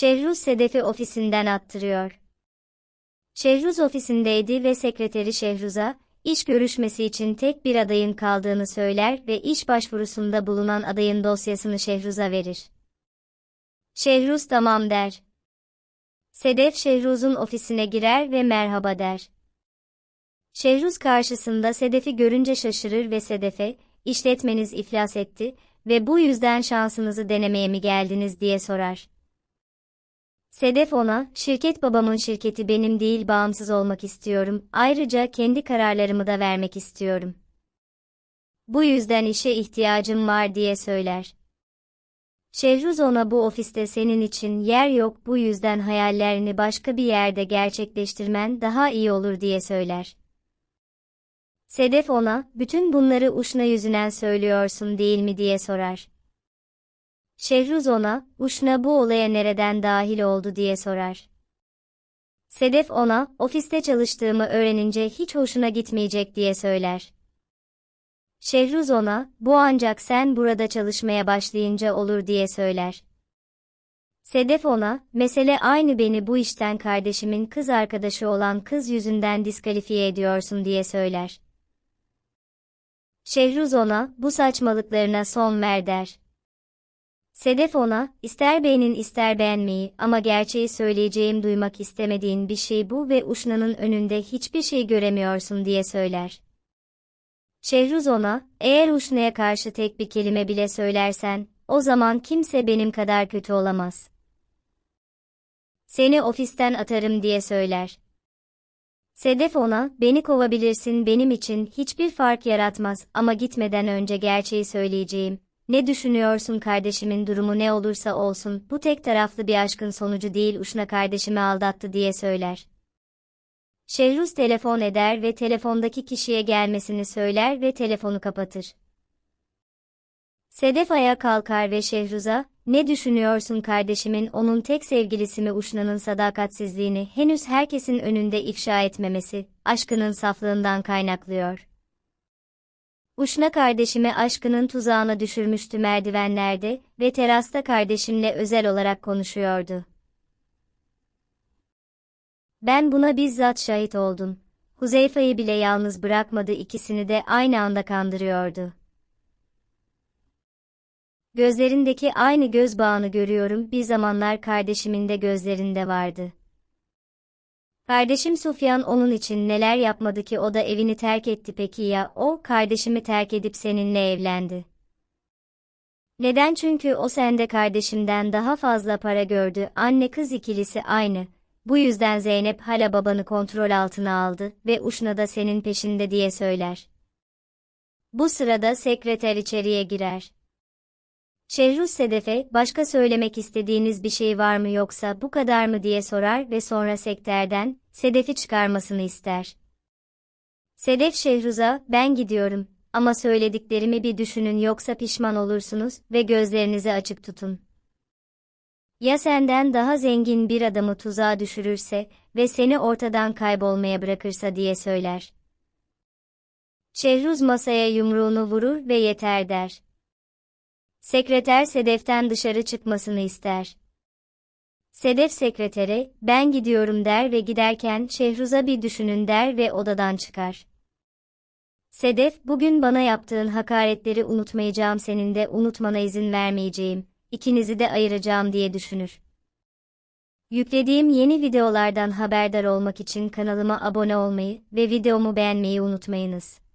Şehruz Sedef'i ofisinden attırıyor. Şehruz ofisindeydi ve sekreteri Şehruz'a, iş görüşmesi için tek bir adayın kaldığını söyler ve iş başvurusunda bulunan adayın dosyasını Şehruz'a verir. Şehruz tamam der. Sedef Şehruz'un ofisine girer ve merhaba der. Şehruz karşısında Sedef'i görünce şaşırır ve Sedef'e, işletmeniz iflas etti ve bu yüzden şansınızı denemeye mi geldiniz diye sorar. Sedef ona, şirket babamın şirketi benim değil bağımsız olmak istiyorum, ayrıca kendi kararlarımı da vermek istiyorum. Bu yüzden işe ihtiyacım var diye söyler. Şehruz ona bu ofiste senin için yer yok bu yüzden hayallerini başka bir yerde gerçekleştirmen daha iyi olur diye söyler. Sedef ona, bütün bunları Uşna yüzünden söylüyorsun değil mi diye sorar. Şehruz ona, Uşna bu olaya nereden dahil oldu diye sorar. Sedef ona, ofiste çalıştığımı öğrenince hiç hoşuna gitmeyecek diye söyler. Şehruz ona, bu ancak sen burada çalışmaya başlayınca olur diye söyler. Sedef ona, mesele aynı beni bu işten kardeşimin kız arkadaşı olan kız yüzünden diskalifiye ediyorsun diye söyler. Şehruz ona, bu saçmalıklarına son ver der. Sedef ona, ister beğenin ister beğenmeyi ama gerçeği söyleyeceğim duymak istemediğin bir şey bu ve Uşna'nın önünde hiçbir şey göremiyorsun diye söyler. Şehruz ona, eğer Uşna'ya karşı tek bir kelime bile söylersen, o zaman kimse benim kadar kötü olamaz. Seni ofisten atarım diye söyler. Sedef ona, beni kovabilirsin benim için hiçbir fark yaratmaz ama gitmeden önce gerçeği söyleyeceğim. Ne düşünüyorsun kardeşimin durumu ne olursa olsun, bu tek taraflı bir aşkın sonucu değil Uşna kardeşimi aldattı diye söyler. Şehruz telefon eder ve telefondaki kişiye gelmesini söyler ve telefonu kapatır. Sedef ayağa kalkar ve Şehruz'a, ne düşünüyorsun kardeşimin onun tek sevgilisi mi Uşna'nın sadakatsizliğini henüz herkesin önünde ifşa etmemesi, aşkının saflığından kaynaklıyor. Uşna kardeşimi aşkının tuzağına düşürmüştü merdivenlerde ve terasta kardeşimle özel olarak konuşuyordu. Ben buna bizzat şahit oldum. Huzeyfa'yı bile yalnız bırakmadı ikisini de aynı anda kandırıyordu. Gözlerindeki aynı göz bağını görüyorum bir zamanlar kardeşimin de gözlerinde vardı. Kardeşim Sufyan onun için neler yapmadı ki o da evini terk etti peki ya o kardeşimi terk edip seninle evlendi. Neden çünkü o sende kardeşimden daha fazla para gördü anne kız ikilisi aynı. Bu yüzden Zeynep hala babanı kontrol altına aldı ve Uşna da senin peşinde diye söyler. Bu sırada sekreter içeriye girer. Şehruz Sedef'e, başka söylemek istediğiniz bir şey var mı yoksa bu kadar mı diye sorar ve sonra sekterden, Sedef'i çıkarmasını ister. Sedef Şehruz'a, ben gidiyorum, ama söylediklerimi bir düşünün yoksa pişman olursunuz ve gözlerinizi açık tutun. Ya senden daha zengin bir adamı tuzağa düşürürse ve seni ortadan kaybolmaya bırakırsa diye söyler. Şehruz masaya yumruğunu vurur ve yeter der. Sekreter Sedef'ten dışarı çıkmasını ister. Sedef sekretere, ben gidiyorum der ve giderken Şehruz'a bir düşünün der ve odadan çıkar. Sedef, bugün bana yaptığın hakaretleri unutmayacağım senin de unutmana izin vermeyeceğim, ikinizi de ayıracağım diye düşünür. Yüklediğim yeni videolardan haberdar olmak için kanalıma abone olmayı ve videomu beğenmeyi unutmayınız.